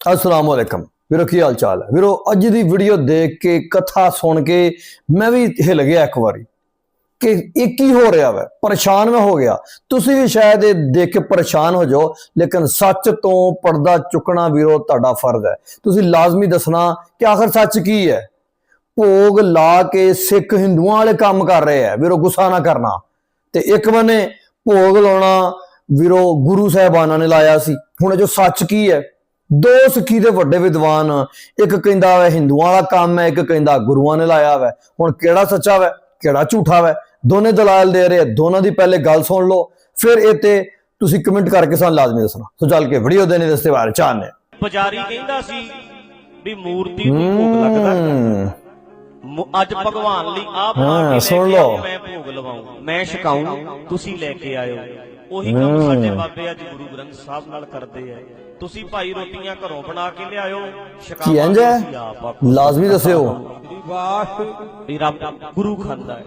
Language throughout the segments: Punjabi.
ਅਸਲਾਮ ਵਾਲੇਕਮ ਵੀਰੋ, ਕੀ ਹਾਲ ਚਾਲ ਹੈ? ਵੀਰੋ, ਅੱਜ ਦੀ ਵੀਡੀਓ ਦੇਖ ਕੇ, ਕਥਾ ਸੁਣ ਕੇ ਮੈਂ ਵੀ ਹਿਲ ਗਿਆ ਇੱਕ ਵਾਰੀ ਕਿ ਇਹ ਕੀ ਹੋ ਰਿਹਾ ਵੈ? ਪਰੇਸ਼ਾਨ ਮੈਂ ਹੋ ਗਿਆ। ਤੁਸੀਂ ਵੀ ਸ਼ਾਇਦ ਇਹ ਦੇਖ ਕੇ ਪਰੇਸ਼ਾਨ ਹੋ ਜਾਓ, ਲੇਕਿਨ ਸੱਚ ਤੋਂ ਪਰਦਾ ਚੁੱਕਣਾ ਵੀਰੋ, ਤੁਹਾਡਾ ਫਰਜ਼ ਹੈ। ਤੁਸੀਂ ਲਾਜ਼ਮੀ ਦੱਸਣਾ ਕਿ ਆਖਰ ਸੱਚ ਕੀ ਹੈ? ਭੋਗ ਲਾ ਕੇ ਸਿੱਖ ਹਿੰਦੂਆਂ ਵਾਲੇ ਕੰਮ ਕਰ ਰਹੇ ਆ ਵੀਰੋ, ਗੁੱਸਾ ਨਾ ਕਰਨਾ। ਤੇ ਇੱਕ ਬੰਨੇ ਭੋਗ ਲਾਉਣਾ ਵੀਰੋ, ਗੁਰੂ ਸਾਹਿਬਾਨਾਂ ਨੇ ਲਾਇਆ ਸੀ। ਹੁਣ ਜੋ ਸੱਚ ਕੀ ਹੈ? ਦੋ ਸਿੱਖੀ ਦੇ ਵੱਡੇ ਵਿਦਵਾਨ ਇੱਕ ਕਹਿੰਦਾ ਵਾ ਹਿੰਦੂਆਂ ਵਾਲਾ ਕੰਮ ਹੈ ਇੱਕ ਕਹਿੰਦਾ ਗੁਰੂਆਂ ਨੇ ਲਾਇਆ ਵਾ। ਹੁਣ ਕਿਹੜਾ ਸੱਚਾ ਵਾ ਕਿਹੜਾ ਝੂਠਾ ਵਾ? ਦੋਨੇ ਦਲਾਲ ਦੇ ਰਹੇ ਦੋਨਾਂ ਦੀ ਪਹਿਲੇ ਗੱਲ ਸੁਣ ਲਓ। ਫਿਰ ਇਹ ਤੇ ਤੁਸੀਂ ਕਮੈਂਟ ਕਰਕੇ ਸਾਨੂੰ ਲਾਜ਼ਮੀ ਦੱਸਣਾ। ਸੋ ਚੱਲ ਕੇ ਵੀਡੀਓ ਦੇ ਨੇ ਰਸਤੇ ਬਾਰੇ ਚਾਹਨੇ ਪੁਜਾਰੀ ਕਹਿੰਦਾ ਸੀ ਵੀ ਮੂਰਤੀ ਨੂੰ ਭੋਗ ਲੱਗਦਾ ਹੂੰ। ਮੁ- ਅੱਜ ਭਗਵਾਨ ਲਈ ਆਪ ਬਣਾ ਹਾਂ, ਕੇ ਸੁਣ ਲਓ। ਮੈਂ ਭੋਗ ਲਵਾਉਂ ਮੈਂ ਛਕਾਉਂ ਤੁਸੀਂ ਲੈ ਕੇ ਆਇਓ। ਉਹੀ ਕੰਮ ਸਾਡੇ ਬਾਬੇ ਅੱਜ ਗੁਰੂ ਗ੍ਰੰਥ ਸਾਹਿਬ ਨਾਲ ਕਰਦੇ ਆ। ਤੁਸੀਂ ਭਾਈ ਰੋਟੀਆਂ ਘਰੋਂ ਬਣਾ ਕੇ ਲਿਆਇਓ ਕੀ ਇੰਜ ਹੈ। ਲਾਜ਼ਮੀ ਦੱਸਿਓ। ਵੀ ਰੱਬ ਗੁਰੂ ਖਾਂਦਾ ਹੈ।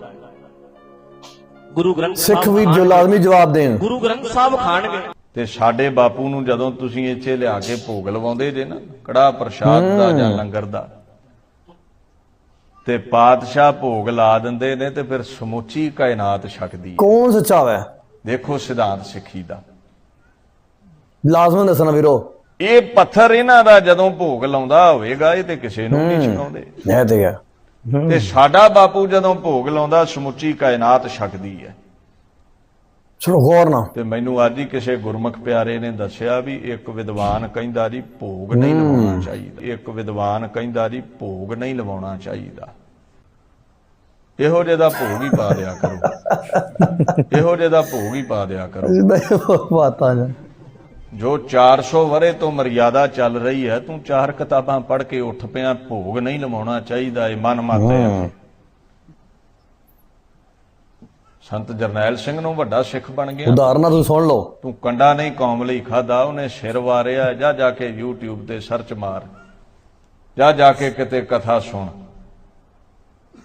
ਗੁਰੂ ਗ੍ਰੰਥ ਸਿੱਖ ਸਾਹਿਬ ਵੀ ਜੋ। ਲਾਜ਼ਮੀ ਜਵਾਬ ਦੇਣ। ਗੁਰੂ ਗ੍ਰੰਥ ਸਾਹਿਬ ਖਾਣਗੇ। ਤੇ ਸਾਡੇ ਬਾਪੂ ਨੂੰ ਜਦੋਂ ਤੁਸੀਂ ਇੱਥੇ ਲਿਆ ਕੇ ਭੋਗ ਲਵਾਉਂਦੇ ਜੇ ਨਾ ਕੜਾ ਪ੍ਰਸ਼ਾਦ ਦਾ ਜਾਂ ਲੰਗਰ ਦਾ ਤੇ ਪਾਤਸ਼ਾਹ ਭੋਗ ਲਾ ਦਿੰਦੇ ਨੇ ਤੇ ਫਿਰ ਸਮੁੱਚੀ ਕਾਇਨਾਤ ਛਕਦੀ ਹੈ। ਕੌਣ ਸੱਚਾ ਵਾ? ਦੇਖੋ ਸਿਧਾਂਤ ਸਿੱਖੀ ਦਾ। ਲਾਜ਼ਮੀ ਦੱਸਣਾ ਵੀਰੋ। ਇਹ ਪੱਥਰ ਇਹਨਾਂ ਦਾ ਜਦੋਂ ਭੋਗ ਲਾਉਂਦਾ ਹੋਵੇਗਾ ਇਹ ਤੇ ਕਿਸੇ ਨੂੰ ਨਹੀਂ ਛਕਾਉਂਦੇ। ਇਹ ਤੇ ਗਿਆ ਤੇ ਸਾਡਾ ਬਾਪੂ ਜਦੋਂ ਭੋਗ ਲਾਉਂਦਾ ਸਮੁੱਚੀ ਕਾਇਨਾਤ ਛਕਦੀ ਹੈ। ਚਲੋ ਗੌਰ ਨਾ ਤੇ ਮੈਨੂੰ ਅੱਜ ਹੀ ਕਿਸੇ ਗੁਰਮੁਖ ਪਿਆਰੇ ਨੇ ਦੱਸਿਆ ਵੀ ਇੱਕ ਵਿਦਵਾਨ ਕਹਿੰਦਾ ਜੀ ਭੋਗ ਨਹੀਂ ਲਵਾਉਣਾ ਚਾਹੀਦਾ। ਇੱਕ ਵਿਦਵਾਨ ਕਹਿੰਦਾ ਜੀ ਭੋਗ ਨਹੀਂ ਲਵਾਉਣਾ ਚਾਹੀਦਾ। ਇਹੋ ਜਿਹੇ ਦਾ ਭੋਗ ਹੀ ਪਾ ਦਿਆ ਕਰੋ। ਇਹੋ ਜਿਹੇ ਦਾ ਭੋਗ ਹੀ ਪਾ ਦਿਆ ਕਰੋ। ਜਿੱਦਾਂ ਬਾਤਾਂ ਨੇ। ਜੋ 400 ਵਰੇ ਤੋਂ ਮਰਿਆਦਾ ਚੱਲ ਰਹੀ ਹੈ ਤੂੰ ਚਾਰ ਕਿਤਾਬਾਂ ਪੜ੍ਹ ਕੇ ਉੱਠ ਪਿਆ ਭੋਗ ਨਹੀਂ ਲਵਾਉਣਾ ਚਾਹੀਦਾ ਇਹ ਮਨ ਮਤ ਸੰਤ ਜਰਨੈਲ ਸਿੰਘ ਨੂੰ ਵੱਡਾ ਸਿੱਖ ਬਣ ਗਿਆ। ਉਦਾਹਰਨਾਂ ਤੁਸੀਂ ਸੁਣ ਲਓ। ਤੂੰ ਕੰਡਾ ਨਹੀਂ ਕੌਮ ਲਈ ਖਾਦਾ ਉਹਨੇ ਸਿਰ ਵਾਰਿਆ ਜਾ ਜਾ ਕੇ YouTube ਤੇ ਸਰਚ ਮਾਰ। ਜਾ ਜਾ ਕੇ ਕਿਤੇ ਕਥਾ ਸੁਣ।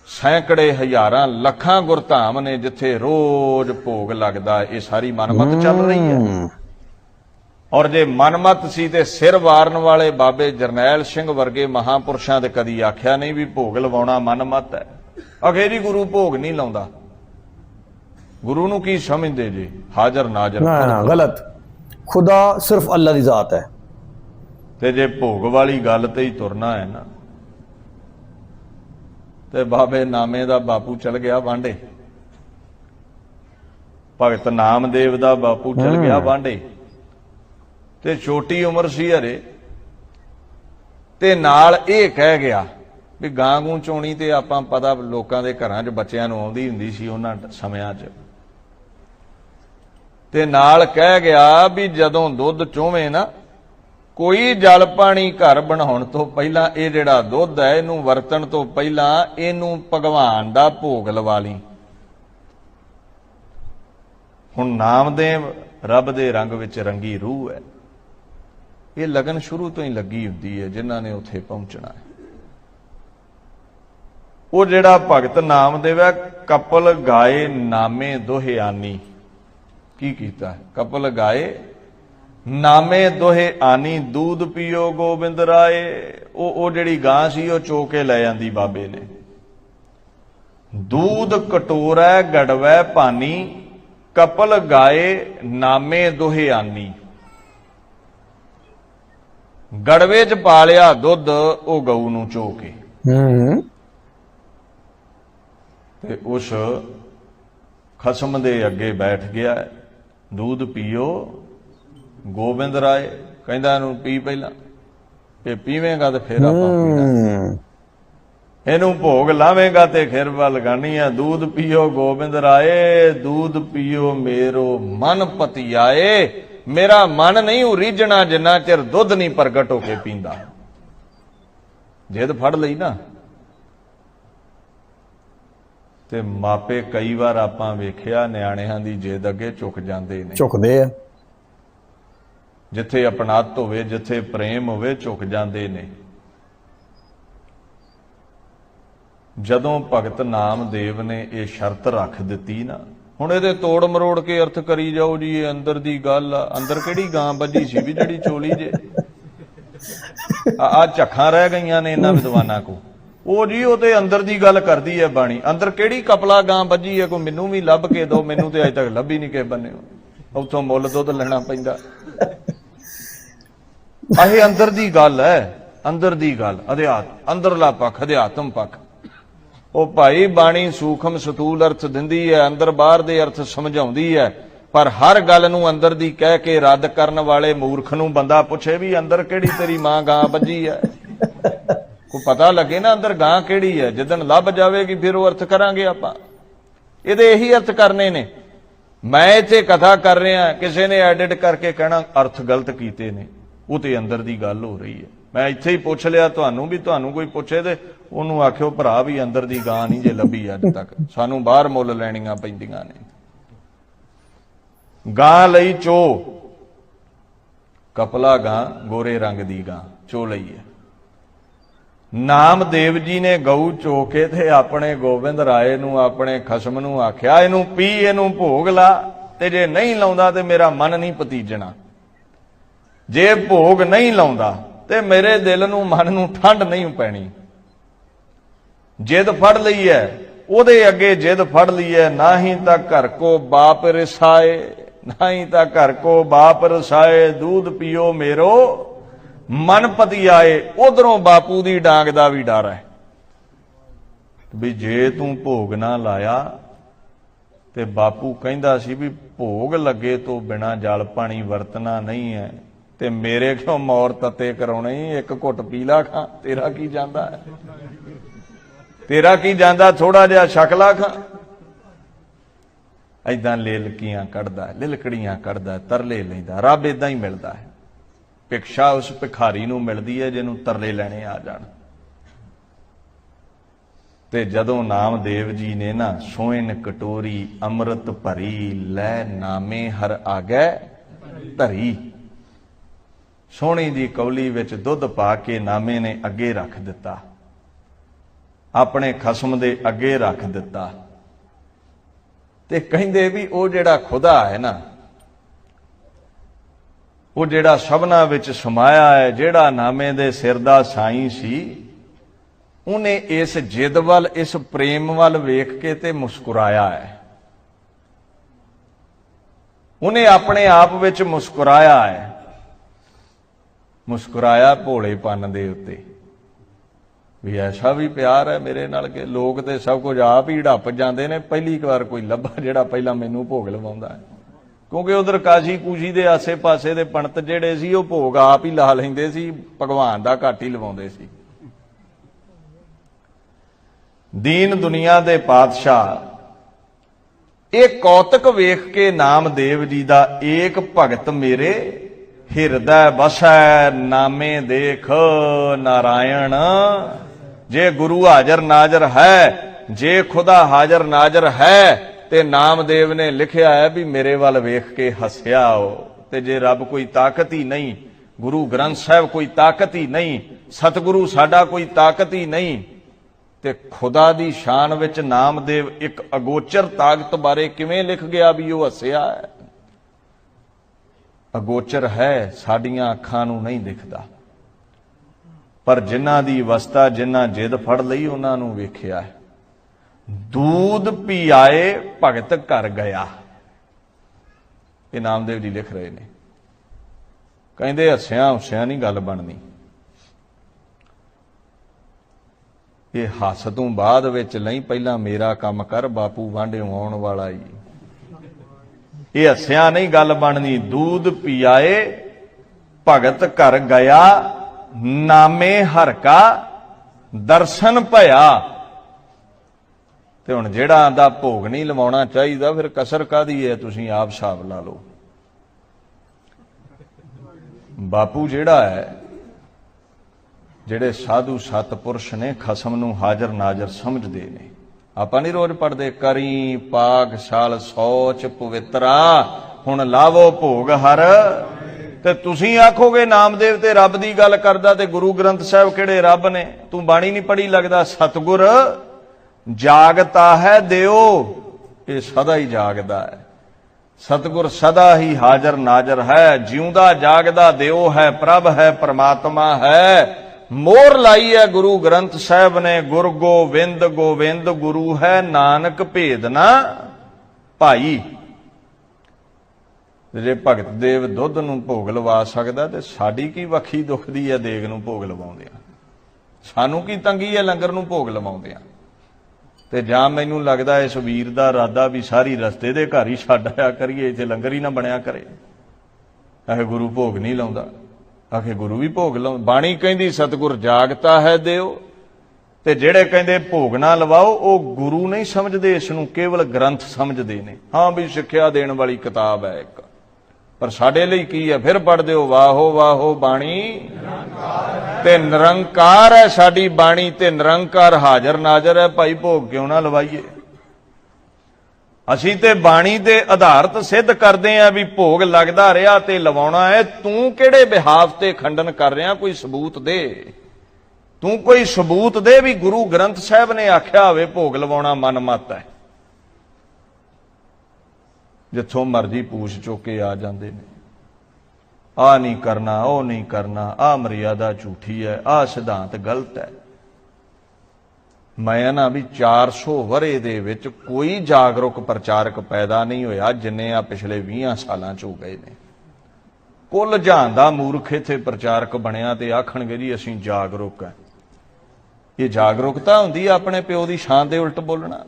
ਸੈਂਕੜੇ ਹਜ਼ਾਰਾਂ ਲੱਖਾਂ ਗੁਰਧਾਮ ਨੇ ਜਿੱਥੇ ਰੋਜ਼ ਭੋਗ ਲੱਗਦਾ ਇਹ ਸਾਰੀ ਮਨਮਤ ਚੱਲ ਰਹੀ ਹੈ। ਔਰ ਜੇ ਮਨਮਤ ਸੀ ਤੇ ਸਿਰ ਵਾਰਨ ਵਾਲੇ ਬਾਬੇ ਜਰਨੈਲ ਸਿੰਘ ਵਰਗੇ ਮਹਾਪੁਰਸ਼ਾਂ ਤੇ ਕਦੀ ਆਖਿਆ ਨਹੀਂ ਵੀ ਭੋਗ ਲਵਾਉਣਾ ਮਨਮਤ ਹੈ। ਅਖੇਰੀ ਗੁਰੂ ਭੋਗ ਨਹੀਂ ਲਾਉਂਦਾ। ਗੁਰੂ ਨੂੰ ਕੀ ਸਮਝਦੇ ਜੀ? ਹਾਜ਼ਰ ਨਾਜ਼ਰ ਨਾ ਨਾ ਗਲਤ। ਖੁਦਾ ਸਿਰਫ ਅੱਲਾ ਦੀ ਜ਼ਾਤ ਹੈ। ਤੇ ਜੇ ਭੋਗ ਵਾਲੀ ਗੱਲ ਤੇ ਹੀ ਤੁਰਨਾ ਹੈ ਨਾ ਤੇ ਬਾਬੇ ਨਾਮੇ ਦਾ ਬਾਪੂ ਚਲ ਗਿਆ ਵਾਂਡੇ ਭਗਤ ਨਾਮਦੇਵ ਦਾ ਬਾਪੂ ਚਲ ਗਿਆ ਵਾਂਡੇ ਤੇ ਛੋਟੀ ਉਮਰ ਸੀ ਹਰੇ। ਤੇ ਨਾਲ ਇਹ ਕਹਿ ਗਿਆ ਵੀ ਗਾਂ ਗੂੰ ਚੋਣੀ ਤੇ ਆਪਾਂ ਪਤਾ ਲੋਕਾਂ ਦੇ ਘਰਾਂ 'ਚ ਬੱਚਿਆਂ ਨੂੰ ਆਉਂਦੀ ਹੁੰਦੀ ਸੀ ਉਹਨਾਂ ਸਮਿਆਂ 'ਚ। ਤੇ ਨਾਲ ਕਹਿ ਗਿਆ ਵੀ ਜਦੋਂ ਦੁੱਧ ਚੋਵੇਂ ਨਾ, ਕੋਈ ਜਲ ਪਾਣੀ ਘਰ ਬਣਾਉਣ ਤੋਂ ਪਹਿਲਾਂ ਇਹ ਜਿਹੜਾ ਦੁੱਧ ਹੈ, ਇਹਨੂੰ ਵਰਤਣ ਤੋਂ ਪਹਿਲਾਂ ਇਹਨੂੰ ਭਗਵਾਨ ਦਾ ਭੋਗ ਲਵਾ ਲਈ। ਹੁਣ ਨਾਮਦੇਵ ਰੱਬ ਦੇ ਰੰਗ ਵਿੱਚ ਰੰਗੀ ਰੂਹ ਹੈ। ਇਹ ਲਗਨ ਸ਼ੁਰੂ ਤੋਂ ਹੀ ਲੱਗੀ ਹੁੰਦੀ ਹੈ, ਜਿਨ੍ਹਾਂ ਨੇ ਉੱਥੇ ਪਹੁੰਚਣਾ ਹੈ। ਉਹ ਜਿਹੜਾ ਭਗਤ ਨਾਮਦੇਵ ਹੈ ਕਪਲ ਗਾਏ ਨਾਮੇ ਦੋਹਿਆਨੀ। ਕੀ ਕੀਤਾ? ਕਪਲ ਗਾਏ ਨਾਮੇ ਦੋਹੇ ਆਨੀ ਦੂਧ ਪੀਓ ਗੋਬਿੰਦ ਰਾਏ। ਉਹ ਉਹ ਜਿਹੜੀ ਗਾਂ ਸੀ, ਉਹ ਚੋ ਕੇ ਲੈ ਜਾਂਦੀ ਬਾਬੇ ਨੇ। ਦੂਧ ਕਟੋਰੈ, ਗੜਵੈ ਭਾਨੀ, ਕਪਲ ਗਾਏ ਨਾਮੇ ਦੋਹੇ ਆਨੀ ਗੜਵੇ ਚ ਪਾ ਲਿਆ ਦੁੱਧ ਉਹ ਗਊ ਨੂੰ ਚੋ ਕੇ। ਹੂੰ। ਤੇ ਉਸ ਖਸਮ ਦੇ ਅੱਗੇ ਬੈਠ ਗਿਆ ਦੁੱਧ ਪੀਓ ਗੋਬਿੰਦ ਰਾਏ ਕਹਿੰਦਾ ਇਹਨੂੰ ਪੀ ਪਹਿਲਾਂ ਇਹ ਪੀਵੇਂਗਾ ਤੇ ਫਿਰ ਆਪਾਂ ਪੀਣਾ ਇਹਨੂੰ ਭੋਗ ਲਾਵੇਂਗਾ ਤੇ ਫਿਰ ਵੱਲ ਗਾਣੀ ਆ ਦੁੱਧ ਪੀਓ ਗੋਬਿੰਦ ਰਾਏ ਦੁੱਧ ਪੀਓ ਮੇਰੋ ਮਨ ਪਤਿਆਏ। ਮੇਰਾ ਮਨ ਨਹੀਂ ਉਰੀਜਣਾ ਜਿੰਨਾ ਚਿਰ ਦੁੱਧ ਨਹੀਂ ਪ੍ਰਗਟ ਹੋ ਕੇ ਪੀਂਦਾ। ਜਿੱਦ ਫੜ ਲਈ ਨਾ। ਤੇ ਮਾਪੇ ਕਈ ਵਾਰ ਆਪਾਂ ਵੇਖਿਆ ਨਿਆਣਿਆਂ ਦੀ ਜਿੱਦ ਅੱਗੇ ਝੁਕ ਜਾਂਦੇ ਨੇ। ਝੁਕਦੇ ਆ। ਜਿੱਥੇ ਆਪਣਾਤ ਹੋਵੇ ਜਿੱਥੇ ਪ੍ਰੇਮ ਹੋਵੇ ਝੁਕ ਜਾਂਦੇ ਨੇ। ਜਦੋਂ ਭਗਤ ਨਾਮਦੇਵ ਨੇ ਇਹ ਸ਼ਰਤ ਰੱਖ ਦਿੱਤੀ ਨਾ ਹੁਣ ਇਹਦੇ ਤੋੜ ਮਰੋੜ ਕੇ ਅਰਥ ਕਰੀ ਜਾਓ ਜੀ, ਇਹ ਅੰਦਰ ਦੀ ਗੱਲ ਆ। ਅੰਦਰ ਕਿਹੜੀ ਗਾਂ ਵੱਜੀ ਸੀ ਵੀ ਜਿਹੜੀ ਚੋਲੀ ਜੇ? ਆ ਝੱਖਾਂ ਰਹਿ ਗਈਆਂ ਨੇ ਇਹਨਾਂ ਵਿਦਵਾਨਾਂ ਕੋ ਉਹ ਜੀ, ਉਹ ਤੇ ਅੰਦਰ ਦੀ ਗੱਲ ਕਰਦੀ ਹੈ ਬਾਣੀ। ਅੰਦਰ ਕਿਹੜੀ ਕਪਲਾ ਗਾਂ ਵੱਜੀ ਹੈ ਕੋਈ ਮੈਨੂੰ ਵੀ ਲੱਭ ਕੇ ਦਿਓ, ਮੈਨੂੰ ਤੇ ਅਜੇ ਤੱਕ ਲੱਭੀ ਨਹੀਂ ਕਿਸੇ ਬੰਨੇ ਉੱਥੋਂ ਮੁੱਲ ਦੁੱਧ ਲੈਣਾ ਪੈਂਦਾ। ਇਹ ਅੰਦਰ ਦੀ ਗੱਲ ਹੈ ਅੰਦਰ ਦੀ ਗੱਲ, ਅਧਿਆਤ, ਅੰਦਰਲਾ ਪੱਖ, ਅਧਿਆਤਮ ਪੱਖ। ਉਹ ਭਾਈ ਬਾਣੀ ਸੂਖਮ ਸਤੂਲ ਅਰਥ ਦਿੰਦੀ ਹੈ, ਅੰਦਰ ਬਾਹਰ ਦੇ ਅਰਥ ਸਮਝਾਉਂਦੀ ਹੈ। ਪਰ ਹਰ ਗੱਲ ਨੂੰ ਅੰਦਰ ਦੀ ਕਹਿ ਕੇ ਰੱਦ ਕਰਨ ਵਾਲੇ ਮੂਰਖ ਨੂੰ ਬੰਦਾ ਪੁੱਛੇ ਵੀ ਅੰਦਰ ਕਿਹੜੀ ਤੇਰੀ ਮਾਂ ਗਾਂ ਵੱਜੀ ਹੈ? ਕੋ ਪਤਾ ਲੱਗੇ ਨਾ ਅੰਦਰ ਗਾਂ ਕਿਹੜੀ ਹੈ? ਜਦੋਂ ਲੱਭ ਜਾਵੇਗੀ, ਫਿਰ ਉਹ ਅਰਥ ਕਰਾਂਗੇ ਆਪਾਂ। ਇਹਦੇ ਇਹੀ ਅਰਥ ਕਰਨੇ ਨੇ। ਮੈਂ ਇੱਥੇ ਕਥਾ ਕਰ ਰਿਹਾ, ਕਿਸੇ ਨੇ ਐਡਿਟ ਕਰਕੇ ਕਹਿਣਾ, ਅਰਥ ਗਲਤ ਕੀਤੇ ਨੇ। ਉਹ ਤੇ ਅੰਦਰ ਦੀ ਗੱਲ ਹੋ ਰਹੀ ਹੈ। ਮੈਂ ਇੱਥੇ ਹੀ ਪੁੱਛ ਲਿਆ, ਤੁਹਾਨੂੰ ਵੀ ਤੁਹਾਨੂੰ ਕੋਈ ਪੁੱਛੇ ਤੇ ਉਹਨੂੰ ਆਖਿਓ ਭਰਾ ਵੀ ਅੰਦਰ ਦੀ ਗਾਂ ਨਹੀਂ ਜੇ ਲੱਭੀ ਅੱਜ ਤੱਕ। ਸਾਨੂੰ ਬਾਹਰ ਮੁੱਲ ਲੈਣੀਆਂ ਪੈਂਦੀਆਂ ਨੇ। ਗਾਂ ਲਈ ਚੋ। ਕਪਲਾ ਗਾਂ, ਗੋਰੇ ਰੰਗ ਦੀ ਗਾਂ, ਚੋ ਲਈ ਹੈ ਨਾਮਦੇਵ ਜੀ ਨੇ ਗਊ ਚੋ ਕੇ ਤੇ ਆਪਣੇ ਗੋਬਿੰਦ ਰਾਏ ਨੂੰ, ਆਪਣੇ ਖਸਮ ਨੂੰ ਆਖਿਆ, ਇਹਨੂੰ ਪੀ, ਇਹਨੂੰ ਭੋਗ ਲਾ ਤੇ ਜੇ ਨਹੀਂ ਲਾਉਂਦਾ ਤੇ ਮੇਰਾ ਮਨ ਨਹੀਂ ਪਤੀਜਣਾ ਜੇ ਭੋਗ ਨਹੀਂ ਲਾਉਂਦਾ ਤੇ ਮੇਰੇ ਦਿਲ ਨੂੰ, ਮਨ ਨੂੰ ਠੰਡ ਨਹੀਂ ਪੈਣੀ। ਜਿੱਦ ਫੜ ਲਈ ਹੈ ਉਹਦੇ ਅੱਗੇ ਜਿੱਦ ਫੜ ਲਈ ਹੈ ਨਾ ਹੀ ਤਾਂ ਘਰ ਕੋ ਬਾਪ ਰਸਾਏ, ਨਾ ਹੀ ਤਾਂ ਘਰ ਕੋ ਬਾਪ ਰਸਾਏ, ਦੂਧ ਪੀਓ ਮੇਰੋ, ਮਨ ਪਤੀ ਆਏ ਉਧਰੋਂ ਬਾਪੂ ਦੀ ਡਾਂਗ ਦਾ ਵੀ ਡਰ ਹੈ ਵੀ ਜੇ ਤੂੰ ਭੋਗ ਨਾ ਲਾਇਆ, ਤੇ ਬਾਪੂ ਕਹਿੰਦਾ ਸੀ ਵੀ ਭੋਗ ਲੱਗੇ ਤੋਂ ਬਿਨਾ ਜਲ ਪਾਣੀ ਵਰਤਣਾ ਨਹੀਂ ਹੈ ਤੇ ਮੇਰੇ ਕਿਉਂ ਮੌਰ ਤੱਤੇ ਕਰਾਉਣੇ ਇੱਕ ਘੁੱਟ ਪੀਲਾ ਖਾਂ ਤੇਰਾ ਕੀ ਜਾਂਦਾ ਹੈ? ਤੇਰਾ ਕੀ ਜਾਂਦਾ ਥੋੜਾ ਜਿਹਾ ਸ਼ਕਲਾ ਖਾਂ। ਐਦਾਂ ਲੇਲਕੀਆਂ ਕੱਢਦਾ ਹੈ, ਲਿਲਕੜੀਆਂ ਕੱਢਦਾ ਤਰਲੇ ਲੈਂਦਾ ਰੱਬ ਇਦਾਂ ਹੀ ਮਿਲਦਾ ਹੈ। ਭਿਕਸ਼ਾ ਉਸ ਭਿਖਾਰੀ ਨੂੰ ਮਿਲਦੀ ਹੈ ਜਿਹਨੂੰ ਤਰਲੇ ਲੈਣੇ ਆ ਜਾਣ। ਤੇ ਜਦੋਂ ਨਾਮਦੇਵ ਜੀ ਨੇ ਨਾ ਸੋਇਨ ਕਟੋਰੀ ਅੰਮ੍ਰਿਤ ਭਰੀ ਲੈ ਨਾਮੇ ਹਰ ਆਗੈ ਧਰੀ। ਸੋਹਣੀ ਦੀ ਕੌਲੀ ਵਿੱਚ ਦੁੱਧ ਪਾ ਕੇ ਨਾਮੇ ਨੇ ਅੱਗੇ ਰੱਖ ਦਿੱਤਾ। ਆਪਣੇ ਖਸਮ ਦੇ ਅੱਗੇ ਰੱਖ ਦਿੱਤਾ। ਤੇ ਕਹਿੰਦੇ ਵੀ ਉਹ ਜਿਹੜਾ ਖੁਦਾ ਹੈ ਨਾ, ਉਹ ਜਿਹੜਾ ਸਭਨਾ ਵਿੱਚ ਸਮਾਇਆ ਹੈ, ਜਿਹੜਾ ਨਾਮੇ ਦੇ ਸਿਰ ਦਾ ਸਾਈਂ ਸੀ, ਉਹਨੇ ਇਸ ਜਿੱਦ ਵੱਲ, ਇਸ ਪ੍ਰੇਮ ਵੱਲ ਵੇਖ ਕੇ ਤੇ ਮੁਸਕਰਾਇਆ ਹੈ। ਉਹਨੇ ਆਪਣੇ ਆਪ ਵਿੱਚ ਮੁਸਕਰਾਇਆ ਹੈ। ਮੁਸਕਰਾਇਆ ਭੋਲੇਪਨ ਦੇ ਉੱਤੇ। ਵੀ ਐਸਾ ਵੀ ਪਿਆਰ ਹੈ ਮੇਰੇ ਨਾਲ ਕਿ ਲੋਕ ਤੇ ਸਭ ਕੁਝ ਆਪ ਹੀ ਢੱਪ ਜਾਂਦੇ ਨੇ। ਪਹਿਲੀ ਵਾਰ ਕੋਈ ਲੱਭਾ ਜਿਹੜਾ ਪਹਿਲਾਂ ਮੈਨੂੰ ਭੋਗ ਲਵਾਉਂਦਾ ਹੈ। ਕਿਉਂਕਿ ਉਧਰ ਕਾਸ਼ੀ ਕੂਸ਼ੀ ਦੇ ਆਸੇ-ਪਾਸੇ ਦੇ ਪੰਡਤ ਜਿਹੜੇ ਸੀ, ਉਹ ਭੋਗ ਆਪ ਹੀ ਲਾ ਲੈਂਦੇ ਸੀ, ਭਗਵਾਨ ਦਾ ਘੱਟ ਹੀ ਲਵਾਉਂਦੇ ਸੀ। ਦੀਨ ਦੁਨੀਆ ਦੇ ਪਾਤਸ਼ਾਹ, ਇਹ ਕੌਤਕ ਵੇਖ ਕੇ ਨਾਮਦੇਵ ਜੀ ਦਾ ਏਕ ਭਗਤ ਮੇਰੇ ਹਿਰਦੈ ਵਸੈ ਨਾਮੇ ਦੇਖ ਨਾਰਾਇਣ। ਜੇ ਗੁਰੂ ਹਾਜ਼ਰ ਨਾਜ਼ਰ ਹੈ, ਜੇ ਖੁਦਾ ਹਾਜ਼ਰ ਨਾਜ਼ਰ ਹੈ, ਤੇ ਨਾਮਦੇਵ ਨੇ ਲਿਖਿਆ ਹੈ ਵੀ ਮੇਰੇ ਵੱਲ ਵੇਖ ਕੇ ਹੱਸਿਆ ਉਹ ਤੇ ਜੇ ਰੱਬ ਕੋਈ ਤਾਕਤ ਹੀ ਨਹੀਂ, ਗੁਰੂ ਗ੍ਰੰਥ ਸਾਹਿਬ ਕੋਈ ਤਾਕਤ ਹੀ ਨਹੀਂ, ਸਤਿਗੁਰੂ ਸਾਡਾ ਕੋਈ ਤਾਕਤ ਹੀ ਨਹੀਂ, ਤੇ ਖੁਦਾ ਦੀ ਸ਼ਾਨ ਵਿੱਚ ਨਾਮਦੇਵ ਇੱਕ ਅਗੋਚਰ ਤਾਕਤ ਬਾਰੇ ਕਿਵੇਂ ਲਿਖ ਗਿਆ ਵੀ ਉਹ ਹੱਸਿਆ ਹੈ? ਅਗੋਚਰ ਹੈ, ਸਾਡੀਆਂ ਅੱਖਾਂ ਨੂੰ ਨਹੀਂ ਦਿਖਦਾ। ਪਰ ਜਿਨ੍ਹਾਂ ਦੀ ਅਵਸਥਾ, ਜਿਨ੍ਹਾਂ ਜਿੱਦ ਫੜ ਲਈ, ਉਹਨਾਂ ਨੂੰ ਵੇਖਿਆ ਹੈ। ਦੂਧ ਪੀਆਏ ਭਗਤ ਘਰ ਗਿਆ। ਇਹ ਨਾਮਦੇਵ ਜੀ ਲਿਖ ਰਹੇ ਨੇ। ਕਹਿੰਦੇ, ਹੱਸਿਆਂ ਹੁਸਿਆਂ ਨਹੀਂ ਗੱਲ ਬਣਨੀ। ਇਹ ਹੱਸ ਤੋਂ ਬਾਅਦ ਵਿੱਚ ਨਹੀਂ, ਪਹਿਲਾਂ ਮੇਰਾ ਕੰਮ ਕਰ, ਬਾਪੂ ਵਾਂਡੇ ਆਉਣ ਵਾਲਾ ਈ। ਇਹ ਹੱਸਿਆ ਨਹੀਂ, ਗੱਲ ਬਣਨੀ, ਦੂਧ ਪੀਆਏ, ਭਗਤ ਘਰ ਗਿਆ, ਨਾਮੇ ਹਰ ਕਾ ਦਰਸ਼ਨ ਭਇਆ। ਤੇ ਹੁਣ ਜਿਹੜਾ ਆਂਦਾ ਭੋਗ ਨਹੀਂ ਲਵਾਉਣਾ ਚਾਹੀਦਾ, ਫਿਰ ਕਸਰ ਕਾਦੀ ਹੈ? ਤੁਸੀਂ ਆਪ ਹਿਸਾਬ ਲਾ ਲਓ। ਬਾਪੂ ਜਿਹੜਾ ਹੈ, ਜਿਹੜੇ ਸਾਧੂ ਸਤਪੁਰਸ਼ ਨੇ, ਖਸਮ ਨੂੰ ਹਾਜ਼ਰ ਨਾਜ਼ਰ ਸਮਝਦੇ ਨੇ। ਆਪਾਂ ਨਹੀਂ ਰੋਜ਼ ਪੜਦੇ ਕਰੀ ਪਾਕ ਪਾਗਸ਼ਾਲ ਸੋਚ ਪਵਿੱਤਰਾ, ਹੁਣ ਲਾਵੋ ਭੋਗ ਹਰ। ਤੇ ਤੁਸੀਂ ਆਖੋਗੇ, ਨਾਮਦੇਵ ਤੇ ਰੱਬ ਦੀ ਗੱਲ ਕਰਦਾ ਤੇ ਗੁਰੂ ਗ੍ਰੰਥ ਸਾਹਿਬ ਕਿਹੜੇ ਰੱਬ ਨੇ? ਤੂੰ ਬਾਣੀ ਨਹੀਂ ਪੜੀ ਲੱਗਦਾ ਸਤਗੁਰ। ਜਾਗਤਾ ਹੈ ਦਿਓ, ਇਹ ਸਦਾ ਹੀ ਜਾਗਦਾ ਹੈ। ਸਤਿਗੁਰ ਸਦਾ ਹੀ ਹਾਜ਼ਰ ਨਾਜ਼ਰ ਹੈ, ਜਿਉਂਦਾ ਜਾਗਦਾ ਦਿਓ ਹੈ, ਪ੍ਰਭ ਹੈ, ਪਰਮਾਤਮਾ ਹੈ। ਮੋਹਰ ਲਾਈ ਹੈ ਗੁਰੂ ਗ੍ਰੰਥ ਸਾਹਿਬ ਨੇ, ਗੁਰ ਗੋਬਿੰਦ ਗੋਬਿੰਦ ਗੁਰੂ ਹੈ, ਨਾਨਕ ਭੇਦ ਨਾ ਭਾਈ। ਜੇ ਭਗਤ ਦੇਵ ਦੁੱਧ ਨੂੰ ਭੋਗ ਲਵਾ ਸਕਦਾ, ਤੇ ਸਾਡੀ ਕੀ ਵੱਖੀ ਦੁਖਦੀ ਹੈ ਦੇਗ ਨੂੰ ਭੋਗ ਲਵਾਉਂਦੇ ਆ? ਸਾਨੂੰ ਕੀ ਤੰਗੀ ਹੈ ਲੰਗਰ ਨੂੰ ਭੋਗ ਲਵਾਉਂਦੇ ਆ? ਤੇ ਜਾਂ ਮੈਨੂੰ ਲੱਗਦਾ ਇਸ ਵੀਰ ਦਾ ਇਰਾਦਾ ਵੀ ਸਾਰੀ ਰਸਤੇ ਦੇ ਘਰ ਹੀ ਛੱਡ ਆਇਆ ਕਰੀਏ, ਇੱਥੇ ਲੰਗਰ ਹੀ ਨਾ ਬਣਿਆ ਕਰੇ। ਇਹ ਗੁਰੂ ਭੋਗ ਨਹੀਂ ਲਾਉਂਦਾ। ਆਖੇ, ਗੁਰੂ ਵੀ ਭੋਗ ਲਾਉਂ ਬਾਣੀ ਕਹਿੰਦੀ, ਸਤਿਗੁਰ ਜਾਗਤਾ ਹੈ ਦਿਓ। ਤੇ ਜਿਹੜੇ ਕਹਿੰਦੇ ਭੋਗ ਨਾ ਲਵਾਓ, ਉਹ ਗੁਰੂ ਨਹੀਂ ਸਮਝਦੇ, ਇਸ ਨੂੰ ਕੇਵਲ ਗ੍ਰੰਥ ਸਮਝਦੇ ਨੇ। ਹਾਂ ਵੀ ਸਿੱਖਿਆ ਦੇਣ ਵਾਲੀ ਕਿਤਾਬ ਹੈ ਇੱਕ। ਪਰ ਸਾਡੇ ਲਈ ਕੀ ਹੈ? ਫਿਰ ਪੜ੍ਹਦੇ ਹੋ ਵਾਹੋ ਵਾਹੋ, ਬਾਣੀ। ਤੇ ਨਿਰੰਕਾਰ ਹੈ ਸਾਡੀ ਬਾਣੀ ਤੇ ਨਿਰੰਕਾਰ ਹਾਜ਼ਰ ਨਾਜ਼ਰ ਹੈ। ਭਾਈ, ਭੋਗ ਕਿਉਂ ਨਾ ਲਵਾਈਏ? ਅਸੀਂ ਤੇ ਬਾਣੀ ਦੇ ਆਧਾਰਤ ਸਿੱਧ ਕਰਦੇ ਆਂ ਵੀ ਭੋਗ ਲੱਗਦਾ ਰਿਹਾ ਤੇ ਲਵਾਉਣਾ ਹੈ। ਤੂੰ ਕਿਹੜੇ ਬਿਹਾਫ ਤੇ ਖੰਡਨ ਕਰ ਰਿਹਾ? ਕੋਈ ਸਬੂਤ ਦੇ। ਤੂੰ ਕੋਈ ਸਬੂਤ ਦੇ ਵੀ ਗੁਰੂ ਗ੍ਰੰਥ ਸਾਹਿਬ ਨੇ ਆਖਿਆ ਹੋਵੇ ਭੋਗ ਲਵਾਉਣਾ ਮਨਮਤ ਹੈ। ਜਿੱਥੋਂ ਮਰਜ਼ੀ ਪੂਛ ਚੁੱਕ ਕੇ ਆ ਜਾਂਦੇ ਨੇ। ਆ ਨਹੀਂ ਕਰਨਾ, ਉਹ ਨਹੀਂ ਕਰਨਾ ਆ ਮਰਿਆਦਾ ਝੂਠੀ ਹੈ ਆ ਸਿਧਾਂਤ ਗਲਤ ਹੈ। ਮੈਂ ਨਾ ਵੀ 400 ਵਰੇ ਦੇ ਵਿੱਚ ਕੋਈ ਜਾਗਰੂਕ ਪ੍ਰਚਾਰਕ ਪੈਦਾ ਨਹੀਂ ਹੋਇਆ ਜਿੰਨੇ ਆ ਪਿਛਲੇ 20 ਸਾਲਾਂ ਚ ਹੋ ਗਏ ਨੇ। ਕੁੱਲ ਜਹਾਨ ਦਾ ਮੂਰਖ ਇੱਥੇ ਪ੍ਰਚਾਰਕ ਬਣਿਆ ਤੇ ਆਖਣਗੇ ਜੀ ਅਸੀਂ ਜਾਗਰੂਕ ਹੈ ਇਹ ਜਾਗਰੂਕਤਾ ਹੁੰਦੀ ਹੈ ਆਪਣੇ ਪਿਓ ਦੀ ਸ਼ਾਨ ਦੇ ਉਲਟ ਬੋਲਣਾ।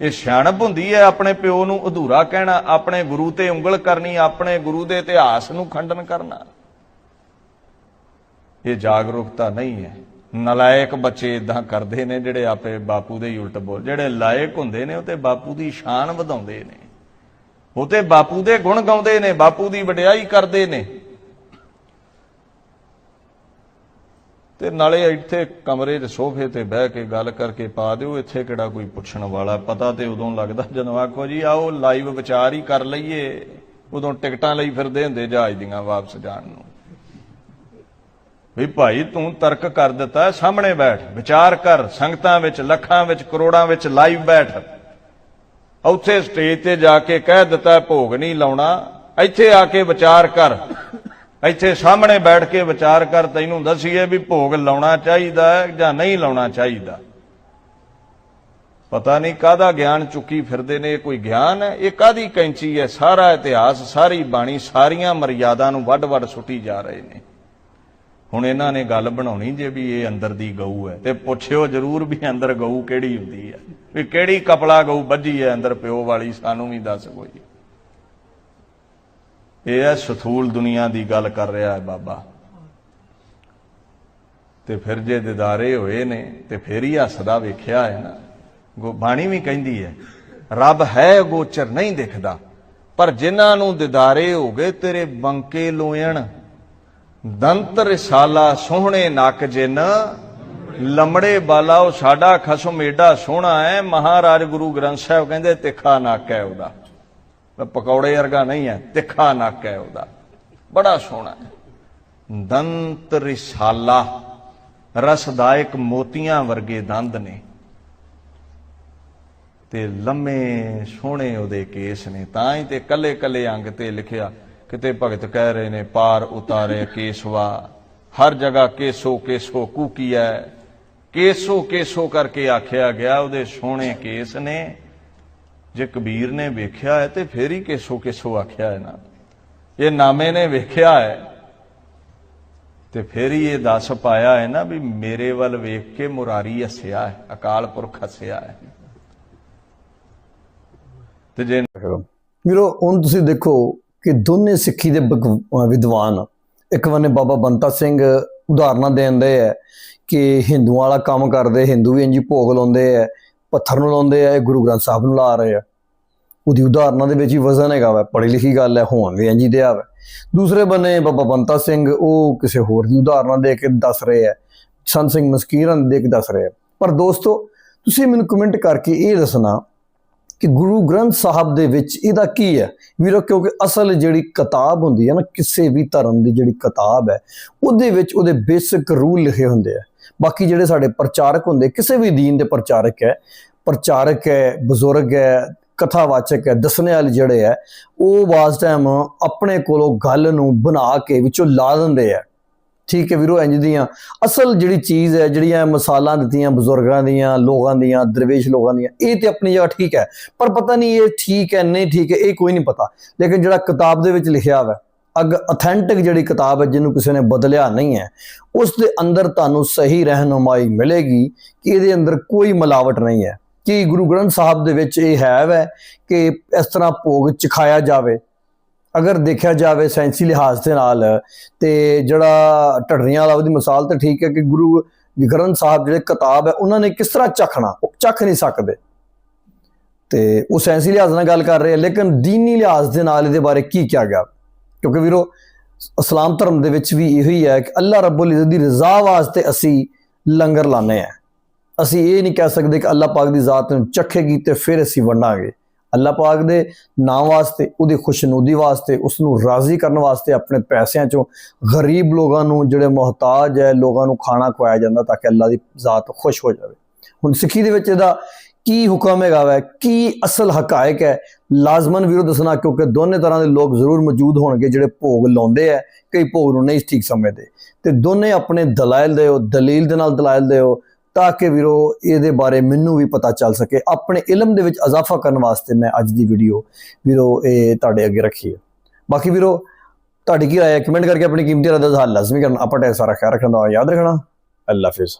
ਇਹ ਸਿਆਣਪ ਹੁੰਦੀ ਹੈ ਆਪਣੇ ਪਿਓ ਨੂੰ ਅਧੂਰਾ ਕਹਿਣਾ, ਆਪਣੇ ਗੁਰੂ ਤੇ ਉਂਗਲ ਕਰਨੀ, ਆਪਣੇ ਗੁਰੂ ਦੇ ਇਤਿਹਾਸ ਨੂੰ ਖੰਡਨ ਕਰਨਾ। ਇਹ ਜਾਗਰੂਕਤਾ ਨਹੀਂ ਹੈ। ਨਲਾਇਕ ਬੱਚੇ ਇਦਾਂ ਕਰਦੇ ਨੇ ਜਿਹੜੇ ਆਪੇ ਬਾਪੂ ਦੇ ਹੀ ਉਲਟ ਬੋਲ ਜਿਹੜੇ ਲਾਇਕ ਹੁੰਦੇ ਨੇ, ਉਹ ਤੇ ਬਾਪੂ ਦੀ ਸ਼ਾਨ ਵਧਾਉਂਦੇ ਨੇ। ਉਹ ਤੇ ਬਾਪੂ ਦੇ ਗੁਣ ਗਾਉਂਦੇ ਨੇ, ਬਾਪੂ ਦੀ ਵਡਿਆਈ ਕਰਦੇ ਨੇ। ਤੇ ਨਾਲੇ ਇੱਥੇ ਕਮਰੇ 'ਚ ਸੋਫੇ ਤੇ ਬਹਿ ਕੇ ਗੱਲ ਕਰਕੇ ਪਾ ਦਿਓ, ਇੱਥੇ ਕਿਹੜਾ ਕੋਈ ਪੁੱਛਣ ਵਾਲਾ? ਪਤਾ ਤੇ ਉਦੋਂ ਲੱਗਦਾ ਜਦੋਂ ਆਖੋ ਜੀ, ਆਓ ਲਾਈਵ ਵਿਚਾਰ ਹੀ ਕਰ ਲਈਏ। ਉਦੋਂ ਟਿਕਟਾਂ ਲਈ ਫਿਰਦੇ ਹੁੰਦੇ ਜਹਾਜ਼ ਦੀਆਂ ਵਾਪਸ ਜਾਣ ਨੂੰ। ਵੀ ਭਾਈ ਤੂੰ ਤਰਕ ਕਰ ਦਿੱਤਾ, ਸਾਹਮਣੇ ਬੈਠ, ਵਿਚਾਰ ਕਰ, ਸੰਗਤਾਂ ਵਿੱਚ, ਲੱਖਾਂ ਵਿੱਚ, ਕਰੋੜਾਂ ਵਿੱਚ ਲਾਈਵ ਬੈਠ। ਉੱਥੇ ਸਟੇਜ ਤੇ ਜਾ ਕੇ ਕਹਿ ਦਿੱਤਾ, ਭੋਗ ਨਹੀਂ ਲਾਉਣਾ, ਇੱਥੇ ਆ ਕੇ ਵਿਚਾਰ ਕਰ। ਇੱਥੇ ਸਾਹਮਣੇ ਬੈਠ ਕੇ ਵਿਚਾਰ ਕਰ, ਤੈਨੂੰ ਦੱਸੀਏ ਵੀ ਭੋਗ ਲਾਉਣਾ ਚਾਹੀਦਾ ਹੈ ਜਾਂ ਨਹੀਂ ਲਾਉਣਾ ਚਾਹੀਦਾ। ਪਤਾ ਨਹੀਂ ਕਾਹਦਾ ਗਿਆਨ ਚੁੱਕੀ ਫਿਰਦੇ ਨੇ, ਇਹ ਕੋਈ ਗਿਆਨ ਹੈ? ਇਹ ਕਾਦੀ ਕੈਂਚੀ ਹੈ? ਸਾਰਾ ਇਤਿਹਾਸ, ਸਾਰੀ ਬਾਣੀ, ਸਾਰੀਆਂ ਮਰਿਆਦਾ ਨੂੰ ਵੱਡ-ਵੱਡ ਸੁੱਟੀ ਜਾ ਰਹੇ ਨੇ। ਹੁਣ ਇਹਨਾਂ ਨੇ ਗੱਲ ਬਣਾਉਣੀ ਜੇ ਵੀ ਇਹ ਅੰਦਰ ਦੀ ਗਊ ਹੈ, ਤੇ ਪੁੱਛਿਓ ਜਰੂਰ ਵੀ ਅੰਦਰ ਗਊ ਕਿਹੜੀ ਹੁੰਦੀ ਹੈ, ਵੀ ਕਿਹੜੀ ਕਪਲਾ ਗਊ ਵੱਜੀ ਹੈ ਅੰਦਰ ਪਿਓ ਵਾਲੀ, ਸਾਨੂੰ ਵੀ ਦੱਸ ਕੋਈ। ਇਹ ਹੈ ਸਥੂਲ ਦੁਨੀਆ ਦੀ ਗੱਲ ਕਰ ਰਿਹਾ ਹੈ ਬਾਬਾ। ਤੇ ਫਿਰ ਜੇ ਦਿਦਾਰੇ ਹੋਏ ਨੇ, ਤੇ ਫਿਰ ਹੀ ਹੱਸਦਾ ਵੇਖਿਆ ਹੈ ਨਾ। ਗੋ ਬਾਣੀ ਵੀ ਕਹਿੰਦੀ ਹੈ, ਰੱਬ ਹੈ ਗੋਚਰ ਨਹੀਂ ਦਿਖਦਾ, ਪਰ ਜਿਨ੍ਹਾਂ ਨੂੰ ਦਿਦਾਰੇ ਹੋ ਗਏ, ਤੇਰੇ ਬੰਕੇ ਲੋਇਣ ਦੰਤ ਰਿਸਾਲਾ ਸੋਹਣੇ ਨੱਕ ਜਿਨ, ਲੰਮੜੇ ਬਾਲਾ ਉਹ ਸਾਡਾ ਖਸਮ ਏਡਾ ਸੋਹਣਾ ਹੈ ਮਹਾਰਾਜ ਗੁਰੂ ਗ੍ਰੰਥ ਸਾਹਿਬ ਕਹਿੰਦੇ ਤਿੱਖਾ ਨੱਕ ਹੈ ਉਹਦਾ। ਪਕੌੜੇ ਵਰਗਾ ਨਹੀਂ ਹੈ ਤਿੱਖਾ ਨੱਕ ਹੈ ਉਹਦਾ। ਬੜਾ ਸੋਹਣਾ ਹੈ ਦੰਤ ਰਿਸਾਲਾ ਰਸਦਾਇਕ ਮੋਤੀਆਂ ਵਰਗੇ ਦੰਦ ਨੇ। ਤੇ ਲੰਮੇ ਸੋਹਣੇ ਉਹਦੇ ਕੇਸ ਨੇ, ਤਾਂ ਹੀ ਤੇ ਕੱਲੇ ਕੱਲੇ ਅੰਗ ਤੇ ਲਿਖਿਆ ਕਿਤੇ ਭਗਤ ਕਹਿ ਰਹੇ ਨੇ, ਪਾਰ ਉਤਾਰੇ ਕੇਸਵਾ। ਹਰ ਜਗ੍ਹਾ ਕੇਸੋ ਕੇਸੋ ਕੂਕੀਐ ਕੇਸੋ ਕੇਸੋ ਕਰਕੇ ਆਖਿਆ ਗਿਆ, ਉਹਦੇ ਸੋਹਣੇ ਕੇਸ ਨੇ। ਜੇ ਕਬੀਰ ਨੇ ਵੇਖਿਆ ਹੈ ਤੇ ਫੇਰ ਹੀ ਕੇਸੋ ਕੇਸੋ ਆਖਿਆ ਹੈ ਨਾ। ਇਹ ਨਾਮੇ ਨੇ ਵੇਖਿਆ ਹੈ ਤੇ ਫੇਰ ਹੀ ਇਹ ਦੱਸ ਪਾਇਆ ਹੈ ਨਾ ਵੀ ਮੇਰੇ ਵੱਲ ਵੇਖ ਕੇ ਮੁਰਾਰੀ ਹੱਸਿਆ ਹੈ, ਅਕਾਲ ਪੁਰਖ ਹੱਸਿਆ ਹੈ। ਤੇ ਜੇ ਵੀਰੋ, ਹੁਣ ਤੁਸੀਂ ਦੇਖੋ ਕਿ ਦੋਨੇ ਸਿੱਖੀ ਦੇ ਬਗ- ਵਿਦਵਾਨ ਇੱਕ ਬੰਨੇ ਬਾਬਾ ਬੰਤਾ ਸਿੰਘ ਉਦਾਹਰਨਾਂ ਦਿੰਦੇ ਆ ਕਿ ਹਿੰਦੂਆਂ ਵਾਲਾ ਕੰਮ ਕਰਦੇ, ਹਿੰਦੂ ਵੀ ਇੰਜੀ ਭੋਗ ਲਾਉਂਦੇ ਆ, ਪੱਥਰ ਨੂੰ ਲਾਉਂਦੇ ਆ, ਇਹ ਗੁਰੂ ਗ੍ਰੰਥ ਸਾਹਿਬ ਨੂੰ ਲਾ ਰਹੇ ਆ। ਉਹਦੀ ਉਦਾਹਰਨਾਂ ਦੇ ਵਿੱਚ ਹੀ ਵਜ਼ਨ ਹੈਗਾ ਵਾ ਪੜ੍ਹੀ ਲਿਖੀ ਗੱਲ ਹੈ ਹੋਣ ਵੀ ਇੰਜੀ ਦਿਆ ਵਾ। ਦੂਸਰੇ ਬੰਨੇ ਬਾਬਾ ਬੰਤਾ ਸਿੰਘ, ਉਹ ਕਿਸੇ ਹੋਰ ਦੀ ਉਦਾਹਰਨਾਂ ਦੇ ਕੇ ਦੱਸ ਰਹੇ ਆ। ਸੰਤ ਸਿੰਘ ਮਸਕੀਰਾਂ ਦੇ ਕੇ ਦੱਸ ਰਹੇ ਆ। ਪਰ ਦੋਸਤੋ, ਤੁਸੀਂ ਮੈਨੂੰ ਕਮੈਂਟ ਕਰਕੇ ਇਹ ਦੱਸਣਾ ਕਿ ਗੁਰੂ ਗ੍ਰੰਥ ਸਾਹਿਬ ਦੇ ਵਿੱਚ ਇਹਦਾ ਕੀ ਹੈ? ਵੀਰੋ, ਕਿਉਂਕਿ ਅਸਲ ਜਿਹੜੀ ਕਿਤਾਬ ਹੁੰਦੀ ਹੈ ਨਾ, ਕਿਸੇ ਵੀ ਧਰਮ ਦੀ ਜਿਹੜੀ ਕਿਤਾਬ ਹੈ, ਉਹਦੇ ਵਿੱਚ ਉਹਦੇ ਬੇਸਿਕ ਰੂਲ ਲਿਖੇ ਹੁੰਦੇ ਆ। ਬਾਕੀ ਜਿਹੜੇ ਸਾਡੇ ਪ੍ਰਚਾਰਕ ਹੁੰਦੇ, ਕਿਸੇ ਵੀ ਦੀਨ ਦੇ ਪ੍ਰਚਾਰਕ ਹੈ ਪ੍ਰਚਾਰਕ ਹੈ, ਬਜ਼ੁਰਗ ਹੈ, ਕਥਾਵਾਚਕ ਹੈ, ਦੱਸਣੇ ਵਾਲੇ ਜਿਹੜੇ ਹੈ, ਉਹ ਵਾਸ ਟਾਈਮ ਆਪਣੇ ਕੋਲੋਂ ਗੱਲ ਨੂੰ ਬਣਾ ਕੇ ਵਿੱਚੋਂ ਲਾ ਦਿੰਦੇ ਆ। ਠੀਕ ਹੈ ਵੀਰੋ ਇੰਜ ਦੀਆਂ। ਅਸਲ ਜਿਹੜੀ ਚੀਜ਼ ਹੈ, ਜਿਹੜੀਆਂ ਮਿਸਾਲਾਂ ਦਿੱਤੀਆਂ ਬਜ਼ੁਰਗਾਂ ਦੀਆਂ, ਲੋਕਾਂ ਦੀਆਂ, ਦਰਵੇਸ਼ ਲੋਕਾਂ ਦੀਆਂ, ਇਹ ਤੇ ਆਪਣੀ ਜਗ੍ਹਾ ਠੀਕ ਹੈ। ਪਰ ਪਤਾ ਨਹੀਂ ਇਹ ਠੀਕ ਹੈ, ਨਹੀਂ ਠੀਕ ਹੈ, ਇਹ ਕੋਈ ਨਹੀਂ ਪਤਾ। ਲੇਕਿਨ ਜਿਹੜਾ ਕਿਤਾਬ ਦੇ ਵਿੱਚ ਲਿਖਿਆ ਹੋਇਆ ਅਗ ਅਥੈਂਟਿਕ ਜਿਹੜੀ ਕਿਤਾਬ ਹੈ, ਜਿਹਨੂੰ ਕਿਸੇ ਨੇ ਬਦਲਿਆ ਨਹੀਂ ਹੈ, ਉਸ ਦੇ ਅੰਦਰ ਤੁਹਾਨੂੰ ਸਹੀ ਰਹਿਨੁਮਾਈ ਮਿਲੇਗੀ ਕਿ ਇਹਦੇ ਅੰਦਰ ਕੋਈ ਮਿਲਾਵਟ ਨਹੀਂ ਹੈ। ਕਿ ਗੁਰੂ ਗ੍ਰੰਥ ਸਾਹਿਬ ਦੇ ਵਿੱਚ ਇਹ ਹੈ ਵੈ ਕਿ ਇਸ ਤਰ੍ਹਾਂ ਭੋਗ ਚਖਾਇਆ ਜਾਵੇ ਅਗਰ ਦੇਖਿਆ ਜਾਵੇ ਸਾਇੰਸੀ ਲਿਹਾਜ਼ ਦੇ ਨਾਲ ਤੇ ਜਿਹੜਾ ਢੱਡਰੀਆਂ ਵਾਲਾ ਉਹਦੀ ਮਿਸਾਲ ਤਾਂ ਠੀਕ ਹੈ ਕਿ ਗੁਰੂ ਗ੍ਰੰਥ ਸਾਹਿਬ ਜਿਹੜੇ ਕਿਤਾਬ ਹੈ, ਉਹਨਾਂ ਨੇ ਕਿਸ ਤਰ੍ਹਾਂ ਚਖਣਾ ਉਹ ਚਖ ਨਹੀਂ ਸਕਦੇ। ਤੇ ਉਹ ਸਾਇੰਸੀ ਲਿਹਾਜ਼ ਨਾਲ ਗੱਲ ਕਰ ਰਹੇ ਆ, ਲੇਕਿਨ ਦੀਨੀ ਲਿਹਾਜ਼ ਦੇ ਨਾਲ ਇਹਦੇ ਬਾਰੇ ਕੀ ਕਿਹਾ ਗਿਆ? ਕਿਉਂਕਿ ਵੀਰੋ, ਇਸਲਾਮ ਧਰਮ ਦੇ ਵਿੱਚ ਵੀ ਇਹੋ ਹੀ ਹੈ ਕਿ ਅੱਲਾਹ ਰੱਬੁਲ ਇਜ਼ਤ ਦੀ ਰਜ਼ਾ ਵਾਸਤੇ ਅਸੀਂ ਲੰਗਰ ਲਾਣੇ ਆ ਅਸੀਂ ਇਹ ਨਹੀਂ ਕਹਿ ਸਕਦੇ ਕਿ ਅੱਲਾਹ ਪਾਕ ਦੀ ਜ਼ਾਤ ਨੂੰ ਚੱਖੇਗੀ ਤੇ ਫਿਰ ਅਸੀਂ ਵੰਡਾਂਗੇ। ਅੱਲਾਹ ਪਾਕ ਦੇ ਨਾਮ ਵਾਸਤੇ, ਉਹਦੀ ਖੁਸ਼ਨੂਦੀ ਵਾਸਤੇ ਉਸ ਨੂੰ ਰਾਜ਼ੀ ਕਰਨ ਵਾਸਤੇ ਆਪਣੇ ਪੈਸਿਆਂ ਚੋਂ ਗਰੀਬ ਲੋਕਾਂ ਨੂੰ ਜਿਹੜੇ ਮੁਹਤਾਜ ਹੈ, ਲੋਕਾਂ ਨੂੰ ਖਾਣਾ ਖਵਾਇਆ ਜਾਂਦਾ ਤਾਂ ਕਿ ਅੱਲਾਹ ਦੀ ਜ਼ਾਤ ਖੁਸ਼ ਹੋ ਜਾਵੇ। ਹੁਣ ਸਿੱਖੀ ਦੇ ਵਿੱਚ ਇਹਦਾ ਕੀ ਹੁਕਮ ਹੈਗਾ ਵੈ? ਕੀ ਅਸਲ ਹਕਾਇਕ ਹੈ? ਲਾਜ਼ਮਨ ਵੀਰੋ ਦੱਸਣਾ, ਕਿਉਂਕਿ ਦੋਨੇ ਤਰ੍ਹਾਂ ਦੇ ਲੋਕ ਜ਼ਰੂਰ ਮੌਜੂਦ ਹੋਣਗੇ ਜਿਹੜੇ ਭੋਗ ਲਾਉਂਦੇ ਆ, ਕਈ ਭੋਗ ਨੂੰ ਨਹੀਂ ਠੀਕ ਸਮਝਦੇ। ਤੇ ਦੋਨੇ ਆਪਣੇ ਦਲਾਇਲ ਦਿਓ ਦਲੀਲ ਦੇ ਨਾਲ ਦਲਾਇਲ ਦਿਓ ਤਾਂ ਕਿ ਵੀਰੋ, ਇਹਦੇ ਬਾਰੇ ਮੈਨੂੰ ਵੀ ਪਤਾ ਚੱਲ ਸਕੇ। ਆਪਣੇ ਇਲਮ ਦੇ ਵਿੱਚ ਇਜ਼ਾਫਾ ਕਰਨ ਵਾਸਤੇ ਮੈਂ ਅੱਜ ਦੀ ਵੀਡੀਓ ਵੀਰੋ, ਇਹ ਤੁਹਾਡੇ ਅੱਗੇ ਰੱਖੀ ਹੈ। ਬਾਕੀ ਵੀਰੋ, ਤੁਹਾਡੀ ਕੀ ਰਾਏ ਹੈ? ਕਮੈਂਟ ਕਰਕੇ ਆਪਣੀ ਕੀਮਤੀ ਰਾਏ ਦਾ ਇਜ਼ਹਾਰ ਲਾਜ਼ਮੀ ਕਰਨਾ। ਆਪਾਂ ਢੇਰ ਸਾਰਾ ਖਿਆਲ ਰੱਖਣਾ ਯਾਦ ਰੱਖਣਾ। ਅੱਲਾ ਹਾਫਿਜ਼।